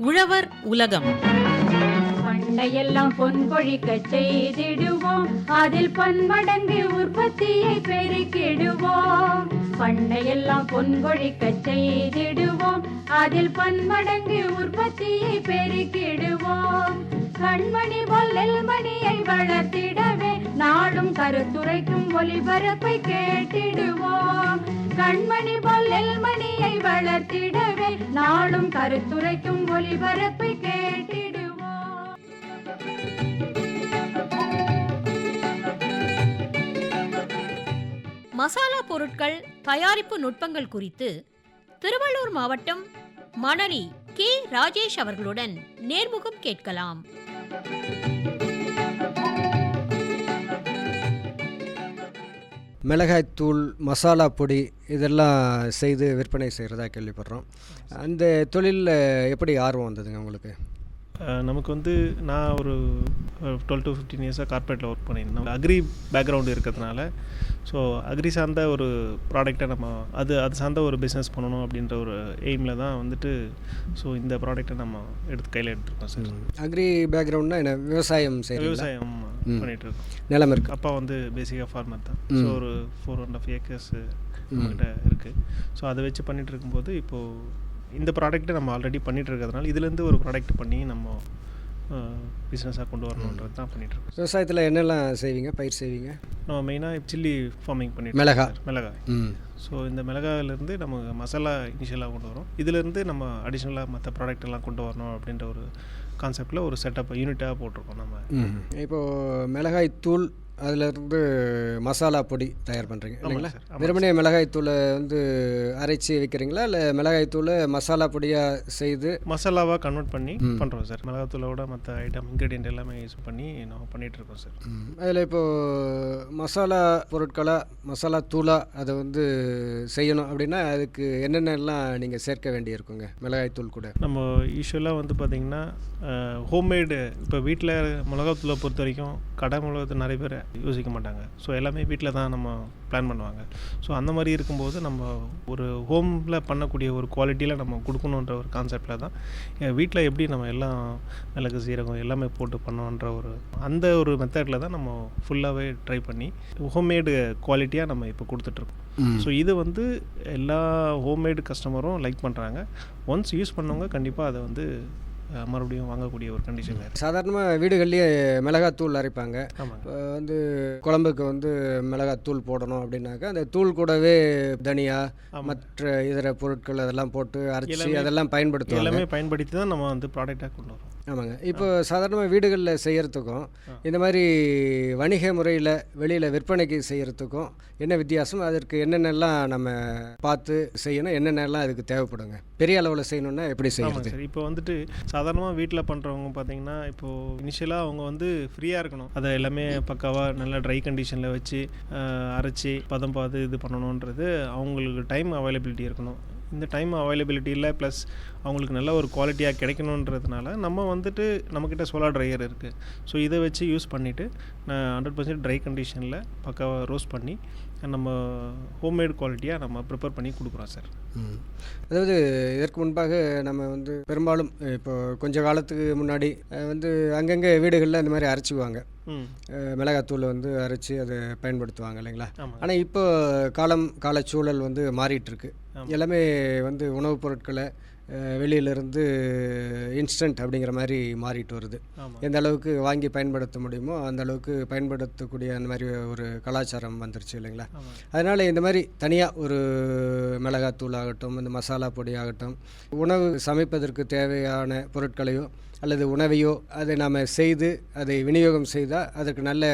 உழவர் உலகம். எல்லாம் பொன் பொழிக்க செய்திடுவோம். அதில் பன்மடங்கு உற்பத்தியை பெருக்கிடுவோம். பண்டையெல்லாம் பொன் கொழிக்க செய்திடுவோம். அதில் பன்மடங்கு உற்பத்தியை பெருக்கிடுவோம். கண்மணி போல் நெல்மணியை வளர்த்திடவே நாடும் கருத்துரைக்கும் ஒளிபரப்பை கேட்டிடுவோம் கண்மணி போல் நெல்மணியை வளர்த்திடவே நாடும் கருத்துரைக்கும் ஒளிபரப்பை கேட்டிடுவோம் மசாலா பொருட்கள் தயாரிப்பு நுட்பங்கள் குறித்து திருவள்ளூர் மாவட்டம் மணலி கே. ராஜேஷ் அவர்களுடன் நேர்முகம் கேட்கலாம். மிளகாய்த்தூள் மசாலா பொடி இதெல்லாம் செய்து விற்பனை செய்கிறதா கேள்விப்படுறோம். அந்த தொழிலில் எப்படி ஆர்வம் வந்ததுங்க உங்களுக்கு? நமக்கு வந்து நான் ஒரு டுவெல் டு ஃபிஃப்டீன் இயர்ஸாக கார்ப்பரேட்டில் ஒர்க் பண்ணியிருந்தேன். அக்ரி பேக்ரவுண்டு இருக்கிறதுனால ஸோ அக்ரி சார்ந்த ஒரு ப்ராடக்டை நம்ம அது அது சார்ந்த ஒரு பிஸ்னஸ் பண்ணணும் அப்படின்ற ஒரு எய்மில் தான் வந்துட்டு ஸோ இந்த ப்ராடக்ட்டை நம்ம எடுத்து கையில் எடுத்துருக்கோம் சார். அக்ரி பேக்ரவுண்ட்னா என்ன? விவசாயம் செய்கிறீங்களா விவசாயம் பண்ணிகிட்டு இருக்கோம் நிலம் இருக்கு. அப்பா வந்து பேசிக்காக ஃபார்மர் தான். ஸோ ஒரு ஃபோர் அண்ட் ஆஃப் ஏக்கர்ஸ் நம்மகிட்ட இருக்குது ஸோ அதை வச்சு பண்ணிட்டு இருக்கும்போது இப்போது இந்த ப்ராடக்ட்டை நம்ம ஆல்ரெடி பண்ணிட்டு இருக்கிறதுனால இதுலேருந்து ஒரு ப்ராடக்ட் பண்ணி நம்ம பிஸ்னஸாக கொண்டு வரணுன்றது தான் பண்ணிட்டு இருக்கோம். விவசாயத்தில் என்னெல்லாம் செய்வீங்க? பயிர் செய்வீங்க? நம்ம மெயினாக சில்லி ஃபார்மிங் பண்ணிட்டு மிளகா. மிளகாய். ம். ஸோ இந்த மிளகாயிலேருந்து நம்ம மசாலா இனிஷியலாக கொண்டு வரோம். இதுலேருந்து நம்ம அடிஷ்னலாக மற்ற ப்ராடக்ட் எல்லாம் கொண்டு வரணும் அப்படின்ற ஒரு கான்செப்டில் ஒரு செட்டப் யூனிட்டாக போட்டிருக்கோம் நம்ம. இப்போது மிளகாய் தூள் அதிலிருந்து மசாலா பொடி தயார் பண்ணுறீங்க இல்லைங்களா? வெறுமனே மிளகாய் தூளை வந்து அரைச்சி வைக்கிறீங்களா? இல்லை மிளகாய் தூளை மசாலா பொடியாக செய்து மசாலாவாக கன்வெர்ட் பண்ணி பண்ணுறோம் சார். மிளகாத்தூளோட மற்ற ஐட்டம் இன்க்ரீடியன்ட் எல்லாமே யூஸ் பண்ணி நம்ம பண்ணிட்டு இருக்கோம் சார். அதில் இப்போது மசாலா பொருட்களாக மசாலா தூளாக அதை வந்து செய்யணும் அப்படின்னா அதுக்கு என்னென்னலாம் நீங்கள் சேர்க்க வேண்டியிருக்குங்க? மிளகாய் தூள் கூட. நம்ம யூஸ்வலாக வந்து பார்த்திங்கன்னா ஹோம்மேடு இப்போ வீட்டில் மிளகாத்தூளை பொறுத்த வரைக்கும் கடை மிளகாத்தூள் நிறைய பேர் யோசிக்க மாட்டாங்க ஸோ எல்லாமே வீட்டில் தான் நம்ம பிளான் பண்ணுவாங்க. ஸோ அந்த மாதிரி இருக்கும்போது நம்ம ஒரு ஹோமில் பண்ணக்கூடிய ஒரு குவாலிட்டியில் நம்ம கொடுக்கணுன்ற ஒரு கான்செப்டில் தான் வீட்டில் எப்படி நம்ம எல்லாம் மிளகு சீரகம் எல்லாமே போட்டு பண்ணோன்ற ஒரு அந்த ஒரு மெத்தடில் தான் நம்ம ஃபுல்லாகவே ட்ரை பண்ணி ஹோம்மேடு குவாலிட்டியாக நம்ம இப்போ கொடுத்துட்ருக்கோம். ஸோ இது வந்து எல்லா ஹோம்மேடு கஸ்டமரும் லைக் பண்ணுறாங்க ஒன்ஸ் யூஸ் பண்ணவங்க கண்டிப்பாக அதை வந்து மறுபடியும் வாங்கக்கூடிய ஒரு இருக்குது சாதாரணமாக வீடுகள்லேயே மிளகாத்தூள் அரைப்பாங்க. வந்து குழம்புக்கு வந்து மிளகாத்தூள் போடணும் அப்படின்னாக்கா அந்த தூள் கூடவே தனியா மற்ற இதர பொருட்கள் அதெல்லாம் போட்டு அரைச்சி அதெல்லாம் பயன்படுத்துவாங்க. எல்லாமே பயன்படுத்தி தான் நம்ம வந்து ப்ராடக்டாக கொண்டு வரோம். ஆமாங்க. இப்போ சாதாரணமாக வீடுகளில் செய்யறதுக்கும் இந்த மாதிரி வணிக முறையில் வெளியில் விற்பனைக்கு செய்யறதுக்கும் என்ன வித்தியாசம்? அதற்கு என்னென்னலாம் நம்ம பார்த்து செய்யணும்? என்னென்னலாம் அதுக்கு தேவைப்படுங்க? பெரிய அளவில் செய்யணும்னா எப்படி செய்யறது? சார். இப்போ வந்துட்டு சாதாரணமாக வீட்டில் பண்ணுறவங்க பார்த்தீங்கன்னா இப்போது இனிஷியலாக அவங்க வந்து ஃப்ரீயாக இருக்கணும். அதை எல்லாமே பக்காவாக நல்ல ட்ரை கண்டிஷனில் வச்சு அரைச்சி பதம் பார்த்து இது பண்ணணுன்றது அவங்களுக்கு டைம் அவைலபிலிட்டி இருக்கணும். இந்த டைம் அவைலபிலிட்டி இல்லை ப்ளஸ் அவங்களுக்கு நல்ல ஒரு குவாலிட்டியாக கிடைக்கணுன்றதுனால நம்ம வந்துட்டு நம்மக்கிட்ட சோலார் ட்ரையர் இருக்குது ஸோ இதை வச்சு யூஸ் பண்ணிவிட்டு நான் ஹண்ட்ரட் பர்சன்ட் ட்ரை கண்டிஷனில் பக்காவாக ரோஸ்ட் பண்ணி நம்ம ஹோம்மேட் குவாலிட்டியாக நம்ம ப்ரிப்பேர் பண்ணி கொடுக்குறோம் சார். அதாவது இதற்கு முன்பாக நம்ம வந்து பெரும்பாலும் இப்போ கொஞ்ச காலத்துக்கு முன்னாடி வந்து அங்கங்கே வீடுகளில் இந்த மாதிரி அரைச்சிக்குவாங்க. மிளகாத்தூளை வந்து அரைச்சி அதை பயன்படுத்துவாங்க இல்லைங்களா? ஆமாம் ஆனால் இப்போ காலம் காலச்சூழல் வந்து மாறிட்டு இருக்கு. எல்லாமே வந்து உணவுப் பொருட்களை வெளியிலிருந்து இன்ஸ்டன்ட் அப்படிங்கிற மாதிரி மாறிட்டு வருது. எந்த அளவுக்கு வாங்கி பயன்படுத்த முடியுமோ அந்த அளவுக்கு பயன்படுத்தக்கூடிய அந்த மாதிரி ஒரு கலாச்சாரம் வந்துருச்சு இல்லைங்களா? அதனால் இந்த மாதிரி தனியாக ஒரு மிளகாத்தூள் ஆகட்டும் இந்த மசாலா பொடி ஆகட்டும் உணவு சமைப்பதற்கு தேவையான பொருட்களையோ அல்லது உணவையோ அதை நாம் செய்து அதை விநியோகம் செய்தால் அதற்கு நல்ல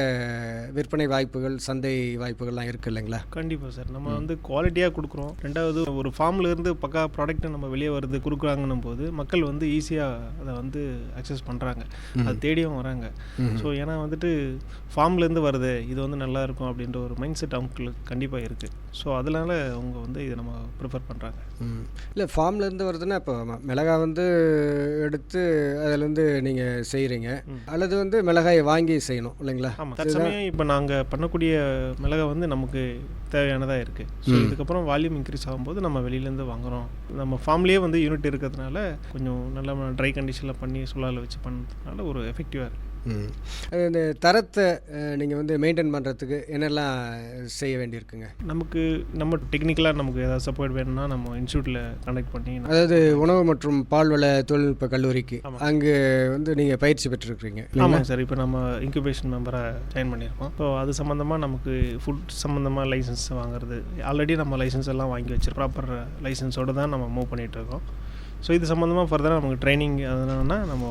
விற்பனை வாய்ப்புகள் சந்தை வாய்ப்புகள்லாம் இருக்குது இல்லைங்களா? கண்டிப்பாக சார். நம்ம வந்து குவாலிட்டியாக கொடுக்குறோம். ரெண்டாவது ஒரு ஃபார்ம்ல இருந்து பக்கா ப்ராடக்ட் நம்ம வெளியே வருது கொடுக்குறாங்கன்னும் போது மக்கள் வந்து ஈஸியாக அதை வந்து அக்சஸ் பண்ணுறாங்க அது தேடியும் வராங்க. ஸோ ஏன்னா வந்துட்டு ஃபார்ம்லேருந்து வருது இது வந்து நல்லா இருக்கும் அப்படின்ற ஒரு மைண்ட் செட் அவங்களுக்கு கண்டிப்பாக இருக்குது ஸோ அதனால அவங்க வந்து இதை நம்ம ப்ரிஃபர் பண்ணுறாங்க இல்லை ஃபார்ம்லேருந்து வருதுன்னா இப்போ மிளகாய் வந்து எடுத்து அதுலேருந்து நீங்கள் செய்கிறீங்க அல்லது வந்து மிளகாயை வாங்கி செய்யணும் இல்லைங்களா? ஆமாம் தற்சமயம் இப்போ நாங்கள் பண்ணக்கூடிய மிளகாய் வந்து நமக்கு தேவையானதாக இருக்குது ஸோ இதுக்கப்புறம் வால்யூம் இன்க்ரீஸ் ஆகும்போது நம்ம வெளியிலேருந்து வாங்குகிறோம் நம்ம ஃபார்ம்லேயே வந்து யூனிட் இருக்கிறதுனால கொஞ்சம் நல்லா ட்ரை கண்டிஷனில் பண்ணி சுழால வச்சு பண்ணதுனால ஒரு எஃபெக்டிவாக இருக்குது இந்த தரத்தை நீங்கள் வந்து மெயின்டைன் பண்ணுறதுக்கு என்னெல்லாம் செய்ய வேண்டியிருக்குங்க? நமக்கு நம்ம டெக்னிக்கலாக நமக்கு ஏதாவது சப்போர்ட் வேணும்னா நம்ம இன்ஸ்டியூட்டில் கனெக்ட் பண்ணி அதாவது உணவு மற்றும் பால்வள தொழில்நுட்ப கல்லூரிக்கு அங்கே வந்து நீங்கள் பயிற்சி பெற்றிருக்கிறீங்க ஆமாங்க சார் இப்போ நம்ம இன்குபேஷன் மெம்பராக ஜாயின் பண்ணியிருக்கோம். ஸோ அது சம்மந்தமாக நமக்கு ஃபுட் சம்மந்தமாக லைசன்ஸ் வாங்குறது ஆல்ரெடி நம்ம லைசன்ஸ் எல்லாம் வாங்கி வச்சிருக்கோம் ப்ராப்பர் லைசன்ஸோடு தான் நம்ம மூவ் பண்ணிகிட்டு இருக்கோம். ஸோ இது சம்மந்தமாக ஃபர்தராக நமக்கு ட்ரைனிங் அதனால நம்ம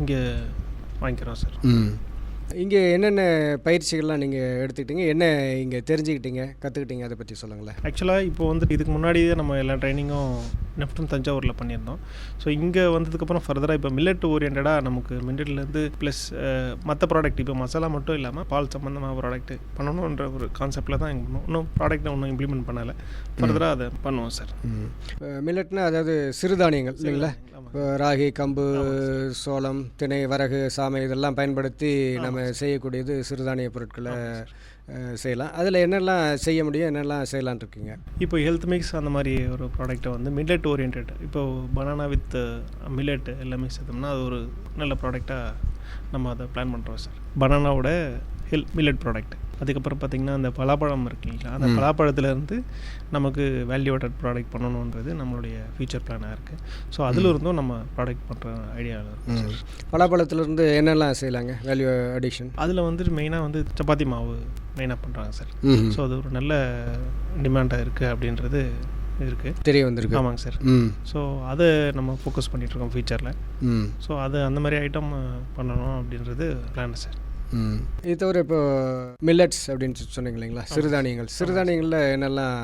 இங்கே வாங்கிக்கிறோம் சார். ம். இங்கே என்னென்ன பயிற்சிகள்லாம் நீங்கள் எடுத்துக்கிட்டீங்க? என்ன இங்கே தெரிஞ்சுக்கிட்டீங்க? கற்றுக்கிட்டீங்க அதை பற்றி சொல்லுங்களேன். ஆக்சுவலாக இப்போ வந்து இதுக்கு முன்னாடியே நம்ம எல்லா ட்ரைனிங்கும் நெஃப்டும் தஞ்சாவூரில் பண்ணியிருந்தோம். ஸோ இங்கே வந்ததுக்கப்புறம் ஃபர்தராக இப்போ மில்லட் ஓரியன்டாக நமக்கு மில்லட்லேருந்து ப்ளஸ் மற்ற ப்ராடக்ட் இப்போ மசாலா மட்டும் இல்லாமல் பால் சம்மந்தமாக ப்ராடக்ட் பண்ணணுன்ற ஒரு கான்செப்டில் தான் இங்கே பண்ணோம். இன்னும் ப்ராடக்ட்டை ஒன்றும் இம்ப்ளிமெண்ட் பண்ணலை. ஃபர்தராக அதை பண்ணுவோம் சார் மில்லட்னா அதாவது சிறுதானியங்கள் இல்லைங்களா? ராகி கம்பு சோளம் திணை வரகு சாமை இதெல்லாம் பயன்படுத்தி நம்ம செய்யக்கூடியது சிறுதானிய பொருட்களை செய்யலாம். அதில் என்னெல்லாம் செய்ய முடியும் என்னெல்லாம் செய்யலான் இருக்குங்க? இப்போ ஹெல்த் மிக்ஸ் அந்த மாதிரி ஒரு ப்ராடக்ட்டை வந்து மில்லட் ஓரியன்ட் இப்போ பனானா வித் மில்லட் எல்லாமே சேர்த்தோம்னா அது ஒரு நல்ல ப்ராடக்டாக நம்ம அதை பிளான் பண்ணுறோம் சார் பனானாவோட ஹெல் மில்லட் ப்ராடக்ட் அதுக்கப்புறம் பார்த்திங்கன்னா அந்த பலாப்பழம் இருக்கு இல்லைங்களா அந்த பலாப்பழத்துலேருந்து நமக்கு வேல்யூவேட்டட் ப்ராடக்ட் பண்ணணுன்றது நம்மளுடைய ஃபியூச்சர் பிளானாக இருக்குது ஸோ அதில் இருந்தும் நம்ம ப்ராடக்ட் பண்ணுற ஐடியாவில் இருக்கும் பலாப்பழத்துலேருந்து என்னெல்லாம் செய்யலாங்க? வேல்யூ அடிஷன் அதில் வந்துட்டு மெயினாக வந்து சப்பாத்தி மாவு மெயினாக பண்ணுறாங்க சார் ஸோ அது ஒரு நல்ல டிமாண்டாக இருக்குது அப்படின்றது இருக்குது தெரிய வந்திருக்கு. ஆமாங்க சார் ஸோ அதை நம்ம ஃபோக்கஸ் பண்ணிகிட்ருக்கோம் ஃபியூச்சரில் ஸோ அது அந்த மாதிரி ஐட்டம் பண்ணணும் அப்படின்றது பிளான் சார் இது தவிர இப்போ மில்லட்ஸ் அப்படின்னு சொன்னீங்க இல்லைங்களா? சிறுதானியங்கள். சிறுதானியங்களில் என்னெல்லாம்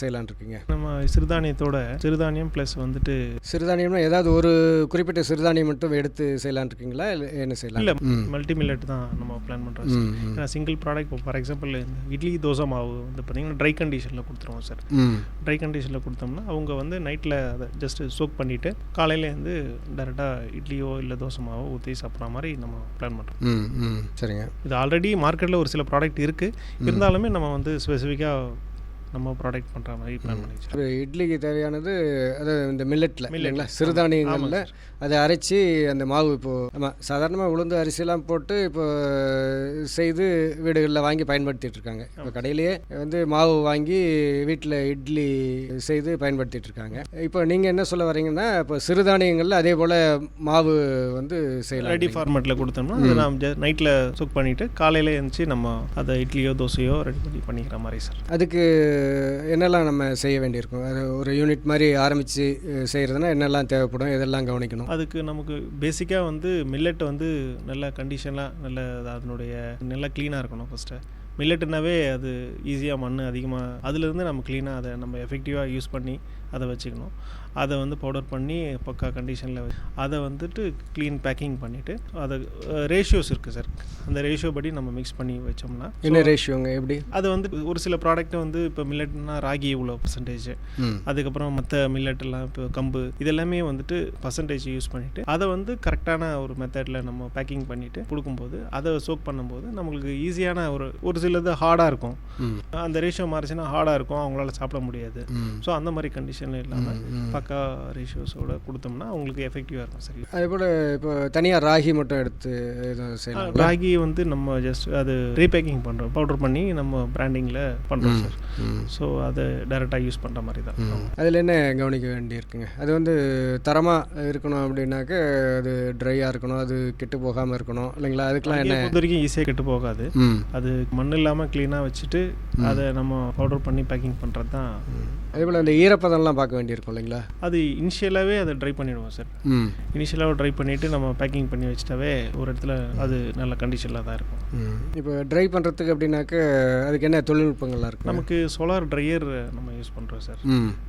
செய்யலாம்னு இருக்கீங்க? நம்ம சிறுதானியத்தோட சிறுதானியம் ப்ளஸ் வந்துட்டு சிறுதானியம்னா ஏதாவது ஒரு குறிப்பிட்ட சிறுதானியம் மட்டும் எடுத்து செய்யலாம்னு இருக்கீங்களா? இல்லை என்ன செய்யலாம்? இல்லை மல்டி மில்லட் தான் நம்ம பிளான் பண்ணுறோம் ஏன்னா சிங்கிள் ப்ராடக்ட் இப்போ ஃபார் எக்ஸாம்பிள் இட்லி தோசை மாவு வந்து பார்த்திங்கன்னா ட்ரை கண்டிஷனில் கொடுத்துருவோம் சார் ட்ரை கண்டிஷனில் கொடுத்தோம்னா அவங்க வந்து நைட்டில் அதை ஜஸ்ட்டு சோக் பண்ணிவிட்டு காலையில வந்து டேரெக்டாக இட்லியோ இல்லை தோசை மாவோ ஊற்றி சாப்பிட்ற மாதிரி நம்ம பிளான் பண்ணுறோம் ம் ம். சரிங்க. இது ஆல்ரெடி மார்க்கெட்டில் ஒரு சில ப்ராடக்ட் இருக்குது இருந்தாலுமே நம்ம வந்து ஸ்பெசிஃபிக்காக நம்ம ப்ராடக்ட் பண்ணுற மாதிரி பிளான் பண்ணி வச்சிருக்கோம். இப்போ இட்லிக்கு தேவையானது அதாவது இந்த மில்லட்டில் Millet. இல்லைங்களா. சிறுதானியங்களில் அதை அரைச்சி அந்த மாவு இப்போது ஆமாம் சாதாரணமாக உளுந்து அரிசியெல்லாம் போட்டு இப்போ செய்து வீடுகளில் வாங்கி பயன்படுத்திட்டு இருக்காங்க. இப்போ கடையிலேயே வந்து மாவு வாங்கி வீட்டில் இட்லி செய்து பயன்படுத்திட்டு இருக்காங்க. இப்போ நீங்கள் என்ன சொல்ல வரீங்கன்னா இப்போ சிறுதானியங்களில் அதே போல் மாவு வந்து செய்யலாம். ரெடி ஃபார்மேட்டில் கொடுத்தோம்னா அதை நம்ம நைட்டில் சுக் பண்ணிவிட்டு காலையில் எழுந்துச்சு நம்ம அதை இட்லியோ தோசையோ ரெடி பண்ணி பண்ணிக்கிற மாதிரி சார் அதுக்கு என்னெல்லாம் நம்ம செய்ய வேண்டியிருக்கும்? அது ஒரு யூனிட் மாதிரி ஆரம்பித்து செய்கிறதுனா என்னெல்லாம் தேவைப்படும்? எதெல்லாம் கவனிக்கணும்? அதுக்கு நமக்கு பேசிக்காக வந்து மில்லெட் வந்து நல்ல கண்டிஷனாக நல்ல அதனுடைய நல்லா க்ளீனாக இருக்கணும் ஃபஸ்ட்டு மில்லட்டுனாவே அது ஈஸியாக மண் அதிகமாக அதுலேருந்து நம்ம க்ளீனாக அதை நம்ம எஃபெக்டிவாக யூஸ் பண்ணி அதை வச்சுக்கணும். அதை வந்து பவுடர் பண்ணி பக்கா கண்டிஷனில் அதை வந்துட்டு க்ளீன் பேக்கிங் பண்ணிவிட்டு அதை ரேஷியோஸ் இருக்குது சார் அந்த ரேஷியோ படி நம்ம மிக்ஸ் பண்ணி வச்சோம்னா என்ன ரேஷியோங்க எப்படி? அது வந்து ஒரு சில ப்ராடக்ட் வந்து இப்போ மில்லட்னா ராகி இவ்வளோ பர்சன்டேஜ் அதுக்கப்புறம் மற்ற மில்லட்லாம் இப்போ கம்பு இதெல்லாமே வந்துட்டு பர்சன்டேஜ் யூஸ் பண்ணிவிட்டு அதை வந்து கரெக்டான ஒரு மெத்தடில் நம்ம பேக்கிங் பண்ணிவிட்டு கொடுக்கும்போது அதை சோக் பண்ணும்போது நம்மளுக்கு ஈஸியான ஒரு ஒரு சிலது ஹார்டாக இருக்கும். அந்த ரேஷியோ மாறிச்சுன்னா ஹார்டாக இருக்கும் அவங்களால சாப்பிட முடியாது. ஸோ அந்த மாதிரி கண்டிஷன் இல்லாமல். பக்கா ரேஷியோஸோட கொடுத்தோம்னா அவங்களுக்கு எஃபெக்டிவாக இருக்கும் சரி அதே போல் இப்போ தனியாக ராகி மட்டும் எடுத்து எதுவும் செய்யலாம் ராகி வந்து நம்ம ஜஸ்ட் அது ரீபேக்கிங் பண்ணுறோம் பவுடர் பண்ணி நம்ம பிராண்டிங்கில் பண்ணுறோம் சார் ஸோ அதை டைரெக்டாக யூஸ் பண்ணுற மாதிரி தான். அதில் என்ன கவனிக்க வேண்டியிருக்குங்க? அது வந்து தரமாக இருக்கணும் அப்படின்னாக்க அது ட்ரையாக இருக்கணும் அது கெட்டு போகாமல் இருக்கணும் இல்லைங்களா? அதுக்கெலாம் என்ன? பொறுத்த வரைக்கும் ஈஸியாக கெட்டு போகாது. அது மண் இல்லாமல் க்ளீனாக வச்சுட்டு அதை நம்ம பவுடர் பண்ணி பேக்கிங் பண்ணுறது தான் அதே போல் அந்த ஈரப்பதம்லாம் பார்க்க வேண்டியிருக்கும் இல்லைங்களா? அது இனிஷியலாகவே அதை ட்ரை பண்ணிடுவோம் சார். ம். இனிஷியலாக ட்ரை பண்ணிவிட்டு நம்ம பேக்கிங் பண்ணி வச்சிட்டாவே ஒரு இடத்துல அது நல்ல கண்டிஷனில் தான் இருக்கும். இப்போ ட்ரை பண்ணுறதுக்கு அப்படின்னாக்க அதுக்கு என்ன தொழில்நுட்பங்கள்லாம் இருக்கு? நமக்கு சோலார் ட்ரையர் நம்ம யூஸ் பண்ணுறோம் சார்.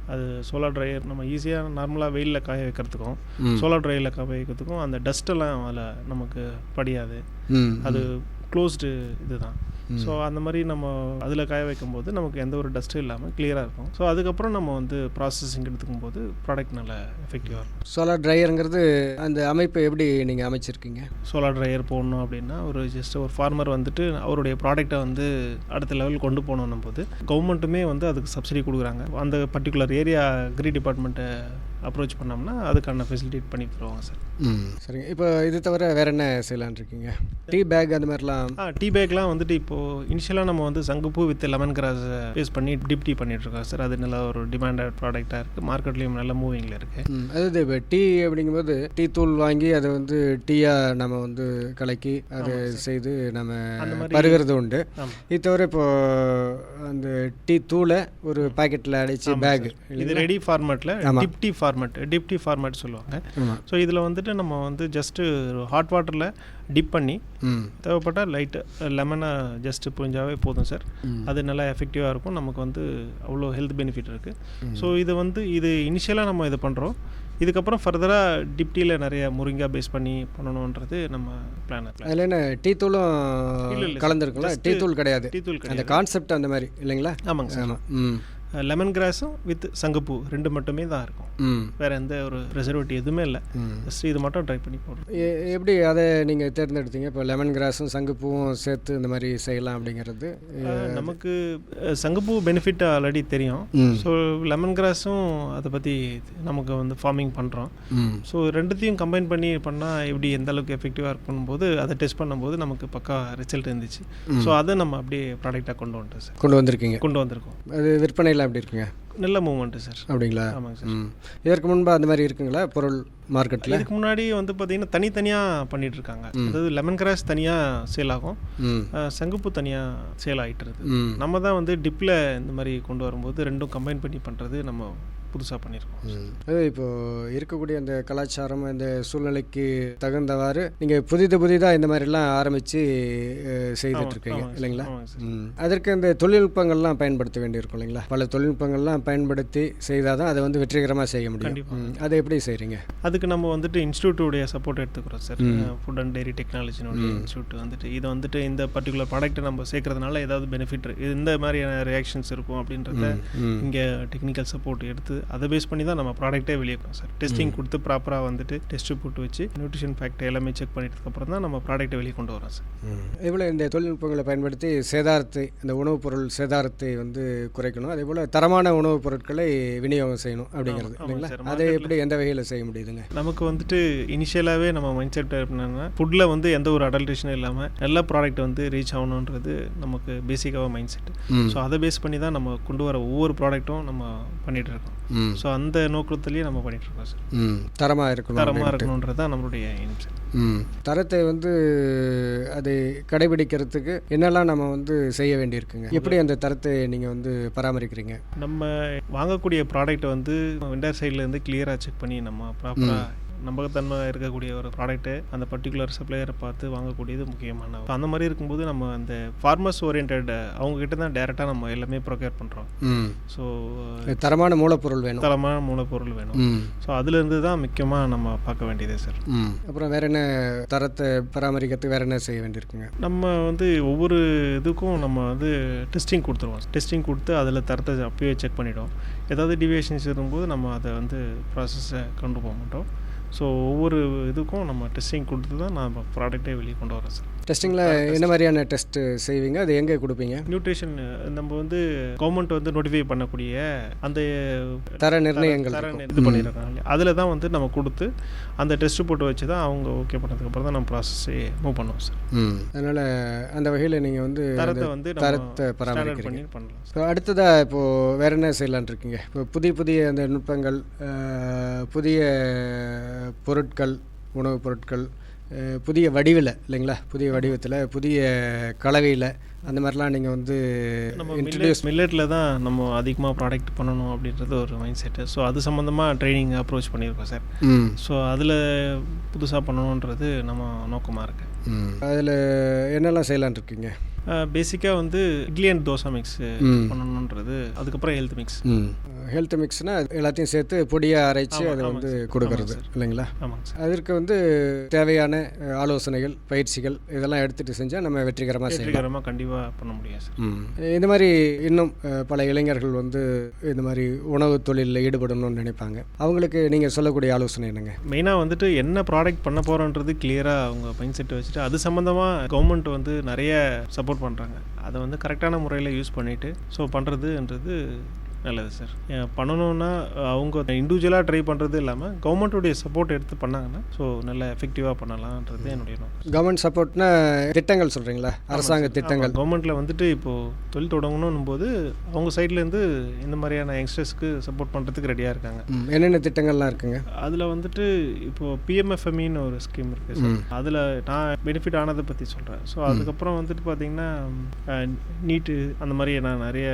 அது சோலார் ட்ரையர் நம்ம ஈஸியாக நார்மலாக வெயிலில் காய வைக்கிறதுக்கும். சோலார் ட்ரையரில் காய வைக்கிறதுக்கும் அந்த டஸ்ட்டெல்லாம் அதில் நமக்கு படியாது. அது க்ளோஸ்டு இதுதான். ஸோ அந்த மாதிரி நம்ம அதில் காய வைக்கும்போது நமக்கு எந்த ஒரு டஸ்ட்டும் இல்லாமல் கிளியராக இருக்கும். ஸோ அதுக்கப்புறம் நம்ம வந்து ப்ராசஸிங் எடுத்துக்கும் போது ப்ராடக்ட் நல்லா எஃபெக்டிவாக இருக்கும். சோலார் ட்ரையருங்கிறது அந்த அமைப்பை எப்படி நீங்கள் அமைச்சிருக்கீங்க? சோலார் ட்ரையர் போடணும் அப்படின்னா ஒரு ஜஸ்ட் ஒரு ஃபார்மர் வந்துட்டு அவருடைய ப்ராடக்ட்டை வந்து அடுத்த லெவல் கொண்டு போகணும் போது கவர்மெண்ட்டுமே வந்து அதுக்கு சப்சிடி கொடுக்குறாங்க. அந்த பர்டிகுலர் ஏரியா அக்ரி டிபார்ட்மெண்ட்டை அப்ரோச் பண்ணோம்னா அதுக்கான ஃபெசிலிட்டேட் பண்ணி தருவாங்க சார். ம். சரிங்க. இப்போ இது தவிர வேறு என்ன செய்யலான்னு இருக்கீங்க? டீ பேக் அந்த மாதிரிலாம்? ஆ டீ பேக்லாம் வந்துட்டு இப்போது இனிஷியலாக நம்ம வந்து சங்குப்பூ வித் லெமன் கிராஸ் பேஸ் பண்ணி டிப் டீ பண்ணிகிட்ருக்கோம் சார். அது நல்ல ஒரு டிமாண்டட் ப்ராடக்டாக இருக்குது மார்க்கெட்லேயும் நல்ல மூவிங்கில் இருக்குது ம். அதாவது இப்போ டீ அப்படிங்கும்போது டீ தூள் வாங்கி அதை வந்து டீயாக நம்ம வந்து கலக்கி அதை செய்து நம்ம பருகிறது உண்டு. இது தவிர இப்போ அந்த டீ தூளை ஒரு பாக்கெட்டில் அடைச்சி பேக் இது ரெடி ஃபார்மேட்டில் ஆமா. Dip tea format dip tea format சொல்லுவாங்க. ஸோ இதில் வந்துட்டு நம்ம வந்து ஜஸ்ட்டு ஹாட் வாட்டரில் டிப் பண்ணி தேவைப்பட்டால் லைட்டு லெமனை ஜஸ்ட்டு புரிஞ்சாவே போதும் சார். அது நல்லா எஃபெக்டிவாக இருக்கும். நமக்கு வந்து அவ்வளோ ஹெல்த் பெனிஃபிட் இருக்குது ஸோ இது வந்து இது இனிஷியலாக நம்ம இது பண்ணுறோம் இதுக்கப்புறம் ஃபர்தராக டிப்டியில் நிறைய முருங்கா பேஸ் பண்ணி பண்ணணுன்றது நம்ம பிளான் அதில் என்ன டீ தூளும். கலந்துருக்குங்களா டீ தூள் கிடையாது. டீ தூள் அந்த கான்செப்ட் அந்த மாதிரி இல்லைங்களா? ஆமாங்க சார் ஆமாம் ம். லெமன் கிராஸும் வித் சங்குப்பூ. ரெண்டு மட்டுமே தான் இருக்கும். வேறு எந்த ஒரு ப்ரெசர்வேட்டிவ் எதுவுமே இல்லை. ஜஸ்ட் இது மட்டும் ட்ரை பண்ணி போடுறோம். எப்படி அதை நீங்கள் தேர்ந்தெடுத்தீங்க? இப்போ லெமன் கிராஸும் சங்குப்பூவும் சேர்த்து இந்த மாதிரி செய்யலாம் அப்படிங்கிறது. நமக்கு சங்குப்பூ பெனிஃபிட் ஆல்ரெடி தெரியும். ஸோ லெமன் கிராஸும் அதை பற்றி நமக்கு வந்து ஃபார்மிங் பண்ணுறோம் ஸோ ரெண்டுத்தையும் கம்பைன் பண்ணி பண்ணால் எப்படி எந்த அளவுக்கு எஃபெக்டிவாக இருக்கும் போது அதை டெஸ்ட் பண்ணும்போது நமக்கு பக்கா ரிசல்ட் இருந்துச்சு. ஸோ அதை நம்ம அப்படியே ப்ராடக்டாக கொண்டு வந்துட்டோம் சார் கொண்டு வந்திருக்கீங்க. கொண்டு வந்திருக்கோம். அது விற்பனையில் எப்படி இருக்குங்க? நல்ல மூமெண்ட்டு சார். அப்படிங்களா? ஆமாங்க சார். இதற்கு முன்பு அந்த மாதிரி இருக்குங்களா? பொருள் மார்க்கெட்டில் இதுக்கு முன்னாடி வந்து பார்த்தீங்கன்னா தனித்தனியாக பண்ணிட்டு இருக்காங்க. அதாவது லெமன் கிராஸ் தனியாக சேல் ஆகும். சங்குப்பூ தனியாக சேல் ஆகிட்டு இருக்கு நம்ம தான் வந்து டிப்பில் இந்த மாதிரி கொண்டு வரும்போது ரெண்டும் கம்பைன் பண்ணி பண்ணுறது நம்ம புதுசாக பண்ணியிருக்கோம். அது இப்போது இருக்கக்கூடிய அந்த கலாச்சாரம் இந்த சூழ்நிலைக்கு தகுந்தவாறு நீங்கள் புதிது புதிதாக இந்த மாதிரிலாம் ஆரம்பித்து செய்துட்ருக்கீங்க இல்லைங்களா? அதற்கு இந்த தொழில்நுட்பங்கள்லாம் பயன்படுத்த வேண்டியிருக்கும் இல்லைங்களா? பல தொழில்நுட்பங்கள்லாம் பயன்படுத்தி செய்தால் தான் அதை வந்து வெற்றிகரமாக செய்ய முடியும். அதை எப்படி செய்கிறீங்க அதுக்கு நம்ம வந்துட்டு இன்ஸ்டியூட்டோடைய சப்போர்ட் எடுத்துக்கிறோம் சார். ஃபுட் அண்ட் டெய்ரி டெக்னாலஜினுடைய இன்ஸ்டியூட் வந்துட்டு. இதை வந்துட்டு இந்த பர்டிகுலர் ப்ராடக்ட்டை நம்ம சேர்க்கறதுனால ஏதாவது பெனிஃபிட் இந்த மாதிரியான ரியாக்ஷன்ஸ் இருக்கும் அப்படின்றத இங்கே டெக்னிக்கல் சப்போர்ட் எடுத்து அதை பேஸ் பண்ணி தான் நம்ம ப்ராடக்ட்டே வெளியே சார் டெஸ்டிங் கொடுத்து ப்ராப்பராக வந்துட்டு டெஸ்ட் போட்டு வச்சு நியூட்ரிஷன் ஃபேக்ட் எல்லாமே செக் பண்ணிட்டதுக்கப்புறம் தான் நம்ம ப்ராடக்ட்டை வெளியே கொண்டு வரோம் சார் இவ்வளோ இந்த தொழில்நுட்பங்களை பயன்படுத்தி சேதாரத்தை இந்த உணவுப் பொருள் சேதாரத்தை வந்து குறைக்கணும். அதே போல் தரமான உணவுப் பொருட்களை விநியோகம் செய்யணும் அப்படிங்கிறது இல்லைங்களா? சார். அதை எப்படி எந்த வகையில் செய்ய முடியுதுங்க? நமக்கு வந்துட்டு இனிஷியலாகவே நம்ம மைண்ட் செட் என்னன்னா ஃபுட்டில் வந்து எந்த ஒரு அடல்ட்ரேஷனும் இல்லாமல் நல்ல ப்ராடக்ட் வந்து ரீச் ஆகணுன்றது நமக்கு பேசிக்காக மைண்ட் செட். ஸோ அதை பேஸ் பண்ணி தான் நம்ம கொண்டு வர ஒவ்வொரு ப்ராடக்ட்டும் நம்ம பண்ணிட்டு இருக்கோம். ஸோ அந்த நோக்கத்திலேயே நம்ம பண்ணிட்டு இருக்கோம் சார் ம். தரமாக இருக்கணும் தரமாக. இருக்கணுன்றது தான் நம்மளுடைய எய்ம் சார் ம். தரத்தை வந்து அதை கடைபிடிக்கிறதுக்கு என்னெல்லாம் நம்ம வந்து செய்ய வேண்டியிருக்குங்க? எப்படி அந்த தரத்தை நீங்கள் வந்து பராமரிக்கிறீங்க? நம்ம வாங்கக்கூடிய ப்ராடக்ட்டை வந்து வெண்டர் சைட்லேருந்து கிளியராக செக் பண்ணி நம்ம ப்ராப்பராக நம்பகத்தன்மை இருக்கக்கூடிய ஒரு ப்ராடக்ட்டு அந்த பர்டிகுலர் சப்ளையரை பார்த்து வாங்கக்கூடியது முக்கியமான அந்த மாதிரி இருக்கும்போது நம்ம அந்த ஃபார்மர்ஸ் ஓரியன்ட் அவங்க கிட்ட தான் டேரெக்டாக நம்ம எல்லாமே ப்ரொக்யூர் பண்ணுறோம் ஸோ தரமான மூலப்பொருள் வேணும். தரமான மூலப்பொருள் வேணும். ஸோ அதுலேருந்து தான் முக்கியமாக நம்ம பார்க்க வேண்டியது சார் அப்புறம் வேற என்ன தரத்தை பராமரிக்கிறதுக்கு வேற என்ன செய்ய வேண்டியிருக்குங்க? நம்ம வந்து ஒவ்வொரு இதுக்கும் நம்ம வந்து டெஸ்டிங் கொடுத்துருவோம். டெஸ்டிங் கொடுத்து அதில் தரத்தை அப்பயே செக் பண்ணிவிடுவோம் ஏதாவது டிவியேஷன்ஸ் இருக்கும்போது நம்ம அதை வந்து ப்ராசஸை கொண்டு போக மாட்டோம். ஸோ ஒவ்வொரு இதுக்கும் நம்ம டெஸ்டிங் கொடுத்து தான் நம்ம ப்ராடக்டே வெளியே கொண்டு வரோம் சார் டெஸ்டிங்கில் என்ன மாதிரியான டெஸ்ட் செய்வீங்க? அது எங்கே கொடுப்பீங்க? நியூட்ரிஷன் நம்ம வந்து கவர்மெண்ட் வந்து நோட்டிஃபை பண்ணக்கூடிய அந்த தர நிர்ணயங்கள் தர. இது பண்ணியிருக்காங்க அதில் தான் வந்து நம்ம கொடுத்து அந்த டெஸ்ட் போட்டு வச்சு தான் அவங்க ஓகே பண்ணதுக்கப்புறம் தான் நம்ம ப்ராசஸே மூவ் பண்ணுவோம் சார் அதனால் அந்த வகையில் நீங்கள் வந்து தரத்தை வந்து தரத்தை பராமரிக்கிறீங்க. பண்ணி பண்ணலாம் ஸோ அடுத்ததாக இப்போது வேற என்ன செய்யலான்னு இருக்கீங்க? இப்போ புதிய புதிய அந்த நுட்பங்கள் புதிய பொருட்கள் உணவுப் பொருட்கள் புதிய வடிவில் இல்லைங்களா? புதிய வடிவத்தில் புதிய கலவையில் அந்த மாதிரிலாம் நீங்கள் வந்து நம்ம இன்ட்ரடியூஸ் மில்லட்டில் தான் நம்ம அதிகமாக ப்ராடக்ட் பண்ணணும் அப்படின்றது ஒரு மைண்ட் செட்டு ஸோ அது சம்மந்தமாக ட்ரைனிங் அப்ரோச் பண்ணியிருக்கோம் சார் ஸோ அதில் புதுசாக பண்ணணுன்றது நம்ம நோக்கமாக இருக்குது அதில் என்னெல்லாம் செய்யலான்னு இருக்கீங்க? பேசிக்காக வந்து இட்லி அண்ட் தோசை மிக்ஸ். பண்ணணுன்றது அதுக்கப்புறம் ஹெல்த் மிக்ஸ் ஹெல்த் மிக்ஸ்னால் எல்லாத்தையும் சேர்த்து பொடியாக அரைச்சி அதை வந்து. கொடுக்கறது. இல்லைங்களா? ஆமாங்க சார் அதற்கு வந்து தேவையான ஆலோசனைகள் பயிற்சிகள் இதெல்லாம் எடுத்துகிட்டு செஞ்சால் நம்ம வெற்றிகரமாக வெற்றிகரமாக கண்டிப்பாக எஃபெக்டிவாக பண்ண முடியும் சார். ம். இந்த மாதிரி இன்னும் பல இளைஞர்கள் வந்து இந்த மாதிரி உணவு தொழிலில் ஈடுபடணும்னு நினைப்பாங்க. அவங்களுக்கு நீங்கள் சொல்லக்கூடிய ஆலோசனை என்னங்க? மெயினாக வந்துட்டு என்ன ப்ராடக்ட் பண்ண போகிறோன்றது கிளியராக அவங்க மைண்ட் செட் வச்சுட்டு அது சம்மந்தமாக கவர்மெண்ட் வந்து நிறைய சப்போர்ட் பண்ணுறாங்க அதை வந்து கரெக்டான முறையில் யூஸ் பண்ணிவிட்டு ஸோ பண்ணுறதுன்றது நல்லது சார். பண்ணணும்னா அவங்க இண்டிவிஜுவலாக ட்ரை பண்ணுறது இல்லாமல் கவர்மெண்ட்டுடைய சப்போர்ட் எடுத்து பண்ணாங்கன்னா ஸோ நல்ல எஃபெக்டிவாக பண்ணலான்றது என்னுடைய நோக்கம். கவர்மெண்ட் சப்போர்ட்னா திட்டங்கள் சொல்கிறீங்களா அரசாங்க திட்டங்கள். கவர்மெண்ட்டில் வந்துட்டு இப்போது தொழில் தொடங்கணும் போது அவங்க சைட்லேருந்து இந்த மாதிரியான யங்ஸ்டர்ஸ்க்கு சப்போர்ட் பண்ணுறதுக்கு ரெடியாக இருக்காங்க. என்னென்ன திட்டங்கள்லாம் இருக்குங்க? அதில் வந்துட்டு இப்போது பிஎம்எஃப்எம்இன்னு ஒரு ஸ்கீம் இருக்குது சார். அதில் நான் பெனிஃபிட் ஆனதை பற்றி சொல்கிறேன் ஸோ அதுக்கப்புறம் வந்துட்டு பார்த்தீங்கன்னா நீட்டு அந்த மாதிரி நான் நிறைய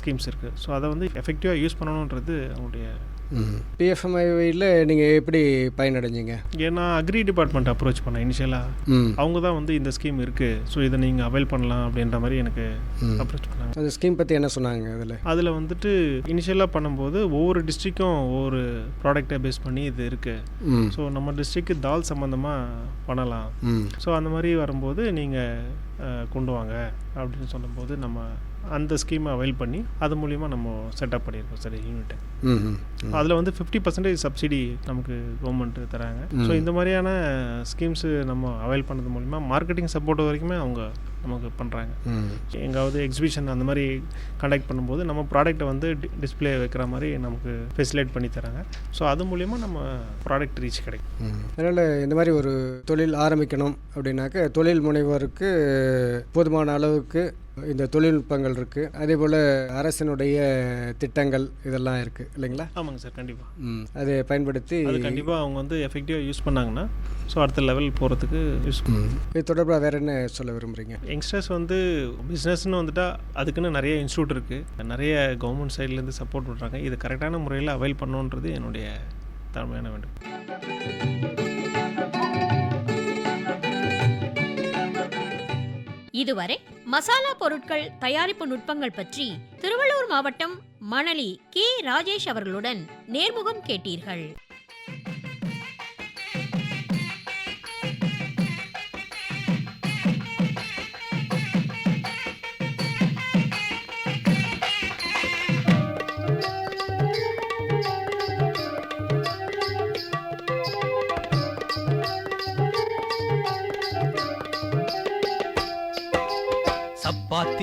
ஸ்கீம்ஸ் இருக்குது ஸோ அதை வந்து எஃபெக்டிவாக யூஸ் பண்ணணுன்றது அவங்களுடைய பிஎஃப்எம்ஐயில் நீங்கள் எப்படி பயனடைஞ்சீங்க? ஏன்னா அக்ரி டிபார்ட்மெண்ட் அப்ரோச் பண்ணேன் இனிஷியலாக அவங்க தான் வந்து இந்த ஸ்கீம் இருக்குது ஸோ இதை நீங்கள் அவைல் பண்ணலாம் அப்படின்ற மாதிரி எனக்கு அப்ரோச் பண்ணாங்க. அந்த ஸ்கீம் பற்றி என்ன சொன்னாங்க அதில்? அதில் வந்துட்டு இனிஷியலாக பண்ணும்போது ஒவ்வொரு டிஸ்ட்ரிக்கும் ஒவ்வொரு ப்ராடக்டை பேஸ் பண்ணி இது இருக்குது ஸோ நம்ம டிஸ்ட்ரிக்கு தால் சம்மந்தமாக பண்ணலாம். ஸோ அந்த மாதிரி வரும்போது நீங்கள் கொண்டு வாங்க அப்படின்னு சொல்லும்போது நம்ம அந்த ஸ்கீமை அவைல் பண்ணி அது மூலிமா நம்ம செட்டப் பண்ணியிருக்கோம் சார் யூனிட்டை அதில் வந்து ஃபிஃப்டி பர்சன்டேஜ் சப்சிடி நமக்கு கவர்மெண்ட்டு தராங்க. ஸோ இந்த மாதிரியான ஸ்கீம்ஸு நம்ம அவைல் பண்ணது மூலிமா மார்க்கெட்டிங் சப்போர்ட் வரைக்குமே அவங்க நமக்கு பண்ணுறாங்க எங்காவது எக்ஸிபிஷன் அந்த மாதிரி கண்டக்ட் பண்ணும்போது நம்ம ப்ராடக்ட்டை வந்து டிஸ்ப்ளே வைக்கிற மாதிரி நமக்கு ஃபெசிலேட் பண்ணி தராங்க. ஸோ அது மூலிமா நம்ம ப்ராடக்ட் ரீச் கிடைக்கும். அதனால் இந்த மாதிரி ஒரு தொழில் ஆரம்பிக்கணும் அப்படின்னாக்க தொழில் முனைவோருக்கு போதுமான அளவுக்கு இந்த தொழில்நுட்பங்கள் இருக்குது அதே போல் அரசினுடைய திட்டங்கள் இதெல்லாம் இருக்குது இல்லைங்களா? ஆமாங்க சார் கண்டிப்பாக ம் அதை பயன்படுத்தி அது கண்டிப்பாக அவங்க வந்து எஃபெக்டிவாக யூஸ் பண்ணாங்கன்னா ஸோ அடுத்த லெவல் போகிறதுக்கு யூஸ். இது தொடர்பாக வேறு என்ன சொல்ல விரும்புகிறீங்க யங்ஸ்டர்ஸ் வந்து பிஸ்னஸ்னு வந்துட்டா அதுக்குன்னு நிறைய இன்ஸ்டியூட் இருக்குது நிறைய கவர்மெண்ட் சைட்லேருந்து சப்போர்ட் பண்ணுறாங்க இது கரெக்டான முறையில் அவைல் பண்ணணுன்றது என்னுடைய தாழ்மையான வேண்டும் இதுவரை மசாலா பொருட்கள் தயாரிப்பு நுட்பங்கள் பற்றி திருவள்ளூர் மாவட்டம் மணலி கே. ராஜேஷ் அவர்களுடன் நேர்முகம் கேட்டீர்கள்.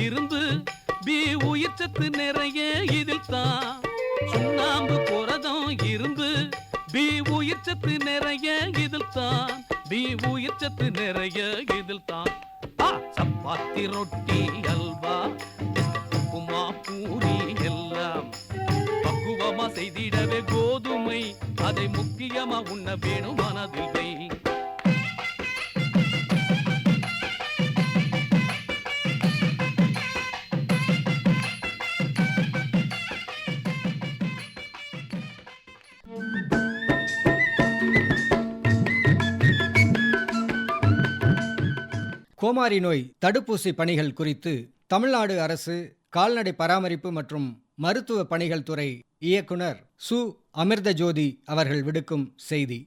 இருந்து பி உயிர் சத்து நிறைய இதில் தான் சுண்ணாம்பு புரதம் இருந்து பி உயிர் சத்து நிறைய இதில் தான் பி உயிர் சத்து நிறைய இதில் தான் சப்பாத்தி ரொட்டி அல்வா உப்புமா பூரி எல்லாம். பக்குவமா செய்திடவே கோதுமை. அதை முக்கியமா உண்ண வேணும் மனதில் வை கோமாரி நோய் தடுப்பூசி பணிகள் குறித்து தமிழ்நாடு அரசு கால்நடை பராமரிப்பு மற்றும் மருத்துவ பணிகள் துறை இயக்குனர் சு. அமிர்தஜோதி அவர்கள் விடுக்கும் செய்தி.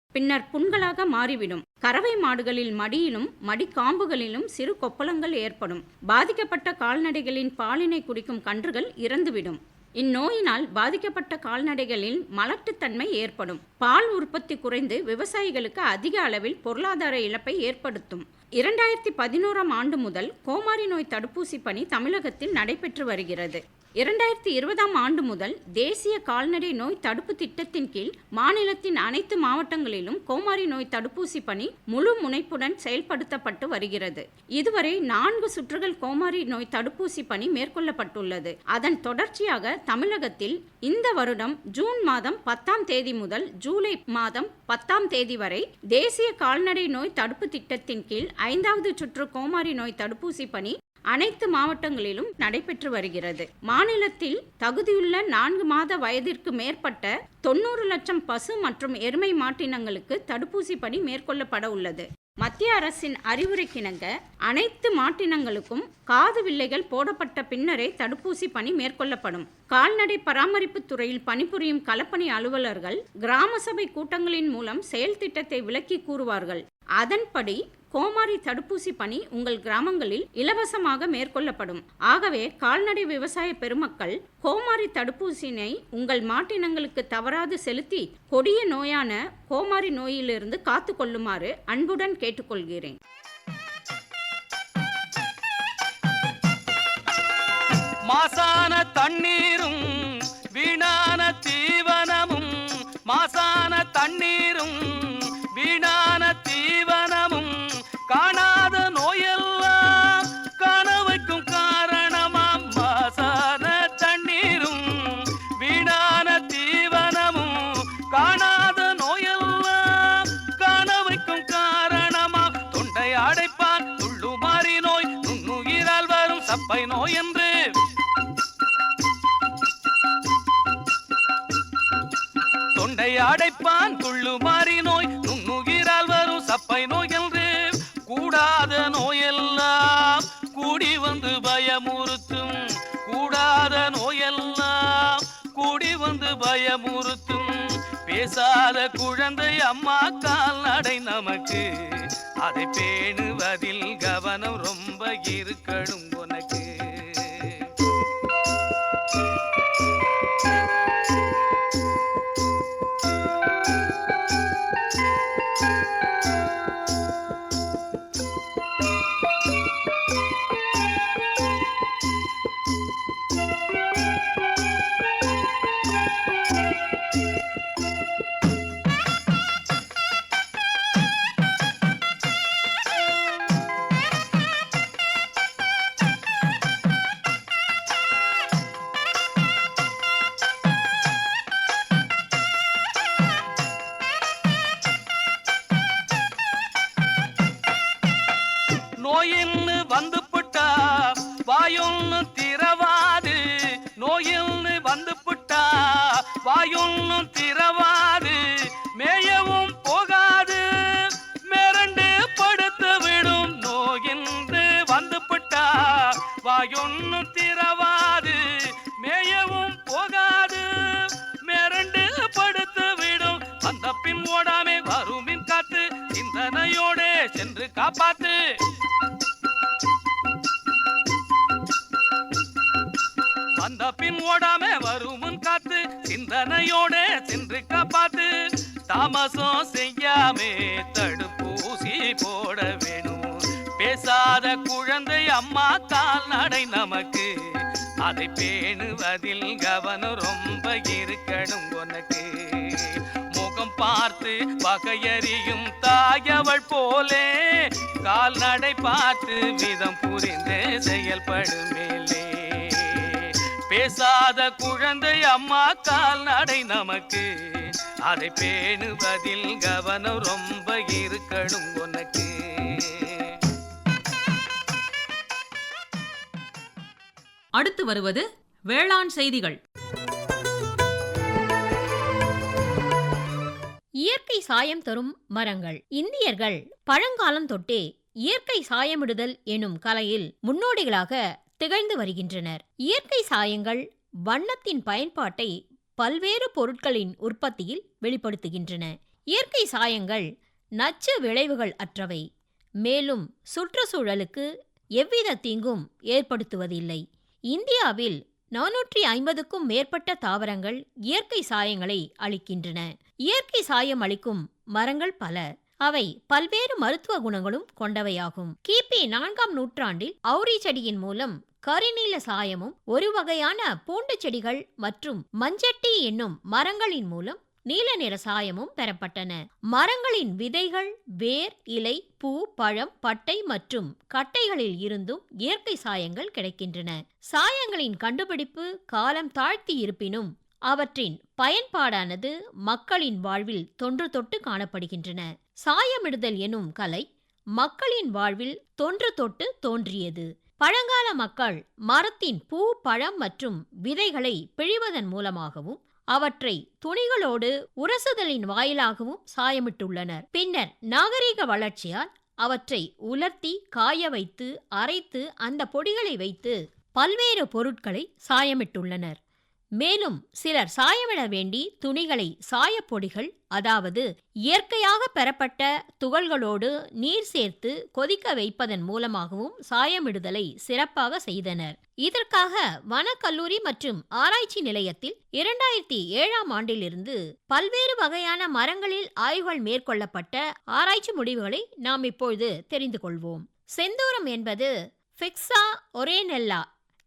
பின்னர் புண்களாக மாறிவிடும். கறவை மாடுகளில் மடியிலும் மடிக்காம்புகளிலும் சிறு கொப்பளங்கள் ஏற்படும். பாதிக்கப்பட்ட கால்நடைகளின் பாலினை குடிக்கும் கன்றுகள் இறந்துவிடும். இந்நோயினால் பாதிக்கப்பட்ட கால்நடைகளில் மலட்டுத்தன்மை ஏற்படும். பால் உற்பத்தி குறைந்து விவசாயிகளுக்கு அதிக அளவில் பொருளாதார இழப்பை ஏற்படுத்தும். இரண்டாயிரத்தி பதினோராம் ஆண்டு முதல் கோமாரி நோய் தடுப்பூசி பணி தமிழகத்தில் நடைபெற்று வருகிறது. இரண்டாயிரத்தி இருபதாம் ஆண்டு முதல் தேசிய கால்நடை நோய் தடுப்பு திட்டத்தின் கீழ் மாநிலத்தின் அனைத்து மாவட்டங்களிலும் கோமாரி நோய் தடுப்பூசி பணி முழு முனைப்புடன் செயல்படுத்தப்பட்டு வருகிறது. இதுவரை நான்கு சுற்றுகள் கோமாரி நோய் தடுப்பூசி பணி மேற்கொள்ளப்பட்டுள்ளது. அதன் தொடர்ச்சியாக தமிழகத்தில் இந்த வருடம் ஜூன் மாதம் பத்தாம் தேதி முதல் ஜூலை மாதம் பத்தாம் தேதி வரை தேசிய கால்நடை நோய் தடுப்பு திட்டத்தின் கீழ் ஐந்தாவது சுற்று கோமாரி நோய் தடுப்பூசி பணி அனைத்து மாவட்டங்களிலும் நடைபெற்று வருகிறது. மாநிலத்தில் தகுதியுள்ள நான்கு மாத வயதிற்கு மேற்பட்ட தொண்ணூறு லட்சம் பசு மற்றும் எருமை மாட்டினங்களுக்கு தடுப்பூசி பணி மேற்கொள்ளப்பட உள்ளது. மத்திய அரசின் அறிவுரைக்கிணங்க அனைத்து மாட்டினங்களுக்கும் காது வில்லைகள் போடப்பட்ட பின்னரே தடுப்பூசி பணி மேற்கொள்ளப்படும். கால்நடை பராமரிப்பு துறையில் பணிபுரியும் களப்பணி அலுவலர்கள் கிராம சபை கூட்டங்களின் மூலம் செயல் திட்டத்தை விளக்கி கூறுவார்கள். அதன்படி கோமாரி தடுப்பூசி பணி உங்கள் கிராமங்களில் இலவசமாக மேற்கொள்ளப்படும். ஆகவே கால்நடை விவசாய பெருமக்கள் கோமாரி தடுப்பூசியினை உங்கள் மாட்டினங்களுக்கு தவறாது செலுத்தி கொடிய நோயான கோமாரி நோயிலிருந்து காத்து கொள்ளுமாறு அன்புடன் கேட்டுக்கொள்கிறேன். மாசான தண்ணீரும் வீணான தீவனமும் மாசான தண்ணீரும் வீணான அடைப்பான் துள்ளுமாறி நோய் நுண்ணுகிறால் வரும் சப்பை நோய் என்று கூடாத நோயெல்லாம் கூடி வந்து பயமுறுத்தும். கூடாத நோயெல்லாம் கூடி வந்து பயமுறுத்தும். பேசாத குழந்தை அம்மா கால் நடை நமக்கு. அதை பேணுவதில் கவனம் ரொம்ப இருக்கணும் உனக்கு. வாயொன்னு மேயவும் போகாது. மிரண்டு படுத்து விடும் நோயின்று வந்து புட்டா. வாயொன்னு திறவாது மேயவும் போகாது. மிரண்டு படுத்து விடும் வந்த பின் ஓடாமே வருமின் காத்து சிந்தனையோடே சென்று காப்பாத்து. வந்த பின் ஓடாம வருமுன் காத்து சிந்தனையோட தாமசம் செய்யாமே தடுப்பூசி போட வேணும்? பேசாத குழந்தை அம்மா கால் நடை நமக்கு. அதை பேணுவதில் கவனம் ரொம்ப இருக்கணும் உனக்கு. முகம் பார்த்து பகையறியும் தாயவள் போலே கால்நடை பார்த்து விதம் புரிந்து செயல்படுமேலே பேசாத குழந்தை அம்மா கால்நடை நமக்கு. அதை பேணுவதில் கவனம் ரொம்ப இருக்கணும் உனக்கு. அடுத்து வருவது வேளாண் செய்திகள். இயற்கை சாயம் தரும் மரங்கள். இந்தியர்கள் பழங்காலம் தொட்டே இயற்கை சாயமிடுதல் எனும் கலையில் முன்னோடிகளாக திகழ்ந்து வருகின்றனர். இயற்கை சாயங்கள் வண்ணத்தின் பயன்பாட்டை பல்வேறு பொருட்களின் உற்பத்தியில் வெளிப்படுத்துகின்றன. இயற்கை சாயங்கள் நச்சு விளைவுகள் அற்றவை. மேலும் சுற்றுச்சூழலுக்கு எவ்வித தீங்கும் ஏற்படுத்துவதில்லை. இந்தியாவில் நானூற்றி ஐம்பதுக்கும் மேற்பட்ட தாவரங்கள் இயற்கை சாயங்களை அளிக்கின்றன. இயற்கை சாயம் அளிக்கும் மரங்கள் பல. அவை பல்வேறு மருத்துவ குணங்களும் கொண்டவையாகும். கிபி நான்காம் நூற்றாண்டில் அவுரி செடியின் மூலம் கரிநீல சாயமும் ஒரு வகையான பூண்டு செடிகள் மற்றும் மஞ்சட்டி என்னும் மரங்களின் மூலம் நீல நிற சாயமும் பெறப்பட்டன. மரங்களின் விதைகள் வேர் இலை பூ பழம் பட்டை மற்றும் கட்டைகளில் இருந்தும் இயற்கை சாயங்கள் கிடைக்கின்றன. சாயங்களின் கண்டுபிடிப்பு காலம் தாழ்த்தி இருப்பினும் அவற்றின் பயன்பாடானது மக்களின் வாழ்வில் தொன்று தொட்டு காணப்படுகின்றன. சாயமிடுதல் எனும் கலை மக்களின் வாழ்வில் தொன்று தொட்டு தோன்றியது. பழங்கால மக்கள் மரத்தின் பூ பழம் மற்றும் விதைகளை பிழிவதன் மூலமாகவும் அவற்றை துணிகளோடு உரசுதலின் வாயிலாகவும் சாயமிட்டுள்ளனர். பின்னர் நாகரிக வளர்ச்சியால் அவற்றை உலர்த்தி காய வைத்து அரைத்து அந்த பொடிகளை வைத்து பல்வேறு பொருட்களை சாயமிட்டுள்ளனர். மேலும் சிலர் சாயமிட வேண்டி துணிகளை சாயப்பொடிகள் அதாவது இயற்கையாக பெறப்பட்ட துகள்களோடு நீர் சேர்த்து கொதிக்க வைப்பதன் மூலமாகவும் சாயமிடுதலை சிறப்பாக செய்தனர். இதற்காக வனக்கல்லூரி மற்றும் ஆராய்ச்சி நிலையத்தில் இரண்டாயிரத்தி ஏழாம் ஆண்டிலிருந்து பல்வேறு வகையான மரங்களில் ஆய்வுகள் மேற்கொள்ளப்பட்ட ஆராய்ச்சி முடிவுகளை நாம் இப்பொழுது தெரிந்து கொள்வோம். செந்தூரம் என்பது ஃபிக்ஸா ஒரேனெல்லா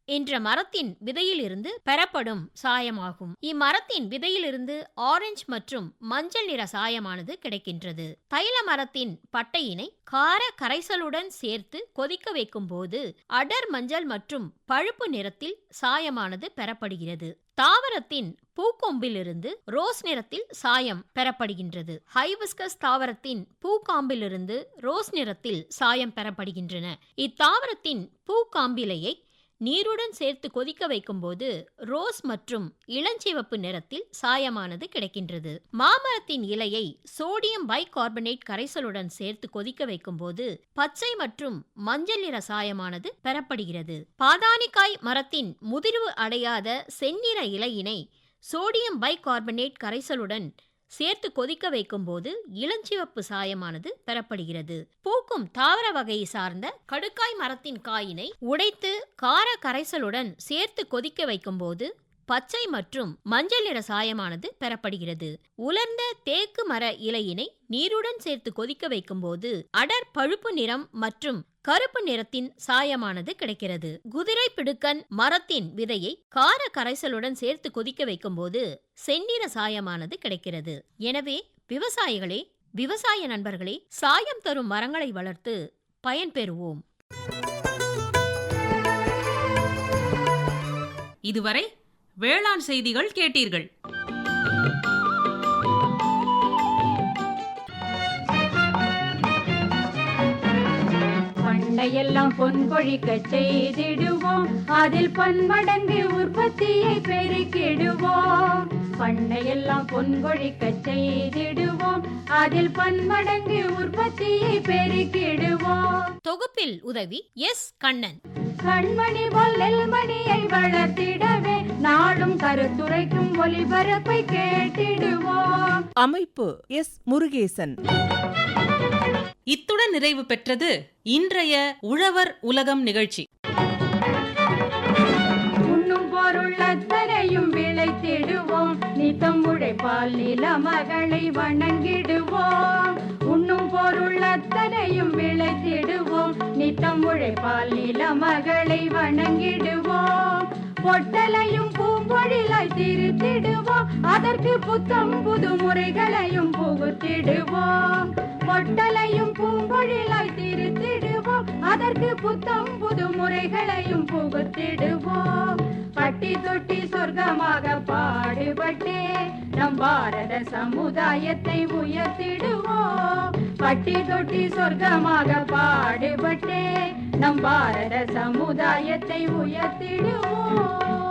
என்ற மரத்தின் விதையிலிருந்து பெறப்படும் சாயமாகும். இம்மரத்தின் விதையிலிருந்து ஆரஞ்சு மற்றும் மஞ்சள் நிற சாயமானது கிடைக்கின்றது. தைல மரத்தின் பட்டையினை கார கரைசலுடன் சேர்த்து கொதிக்க வைக்கும் போது அடர் மஞ்சள் மற்றும் பழுப்பு நிறத்தில் சாயமானது பெறப்படுகிறது. தாவரத்தின் பூக்கொம்பிலிருந்து ரோஸ் நிறத்தில் சாயம் பெறப்படுகின்றது. ஹைபிஸ்கஸ் தாவரத்தின் பூக்காம்பிலிருந்து ரோஸ் நிறத்தில் சாயம் பெறப்படுகின்றன. இத்தாவரத்தின் பூக்காம்பிலையை நீருடன் சேர்த்து கொதிக்க வைக்கும்போது ரோஸ் மற்றும் இளஞ்சிவப்பு நிறத்தில் சாயமானது கிடைக்கின்றது. மாமரத்தின் இலையை சோடியம் பைகார்பனேட் கரைசலுடன் சேர்த்து கொதிக்க வைக்கும்போது பச்சை மற்றும் மஞ்சள் நிற சாயமானது பெறப்படுகிறது. பாதானிக்காய் மரத்தின் முதிர்வு அடையாத செந்நிற இலையினை சோடியம் பைகார்பனேட் கரைசலுடன் சேர்த்து கொதிக்க வைக்கும்போது இளஞ்சிவப்பு சாயமானது பெறப்படுகிறது பூக்கும் தாவர வகையை சார்ந்த கடுக்காய் மரத்தின் காயினை உடைத்து கார கரைசலுடன் சேர்த்து கொதிக்க வைக்கும்போது பச்சை மற்றும் மஞ்சள் நிற சாயமானது பெறப்படுகிறது. உலர்ந்த தேக்கு மர இலையினை நீருடன் சேர்த்து கொதிக்க வைக்கும்போது அடர் பழுப்பு நிறம் மற்றும் கருப்பு நிறத்தின் சாயமானது கிடைக்கிறது. குதிரை பிடுக்கன் மரத்தின் விதையை கார கரைசலுடன் சேர்த்து கொதிக்க வைக்கும்போது செந்நிற சாயமானது கிடைக்கிறது. எனவே விவசாயிகளே விவசாய நண்பர்களே சாயம் தரும் மரங்களை வளர்த்து பயன்பெறுவோம் இதுவரை வேளாண் செய்திகள் கேட்டீர்கள். பண்டையெல்லாம் பொன் கொழிக்க செய்திடுவோம். அதில் பன்மடங்கு உற்பத்தியை பெருக்கிடுவோம். பண்டையெல்லாம் பொன் கொழிக்க செய்திடுவோம். அதில் பன்மடங்கு உற்பத்தியை பெருக்கிடுவோம். தொகுப்பில் உதவி எஸ். கண்ணன். கண்மணி போல் நெல்மணியை வளர்த்திடவே நாடும் கருத்துரைக்கும் ஒளிபரப்பை கேட்டிடுவோம். அமைப்பு எஸ் முருகேசன். இத்துடன் நிறைவு பெற்றது இன்றைய உழவர் உலகம் நிகழ்ச்சி. உண்ணும் பொருள் அத்தனையும் விளைத்திடுவோம். நித்தம் உழைப்பால் நில மகளை வணங்கிடுவோம். உண்ணும் விளைத்திடுவோம். நித்தம் உழைப்பால் நில மகளை வணங்கிடுவோம். பொட்டலையும் பூம்பொழிலாய் திருத்திடுவோம். அதற்கு புத்தம் புது முறைகளையும் புகுத்திடுவோம். பொட்டலையும் பூம்பொழிலாய் திருத்திடுவோம். அதற்கு புத்தம் புது முறைகளையும் புகுத்திடுவோம். பட்டி தொட்டி சொர்க்கமாக பாடுபட்டே நம் பாரத சமுதாயத்தை உயர்த்திடுவோம். பட்டி தொட்டி சொர்க்கமாக பாடுபட்டே நம் பாரத சமுதாயத்தை உயர்த்திடுவோம். love.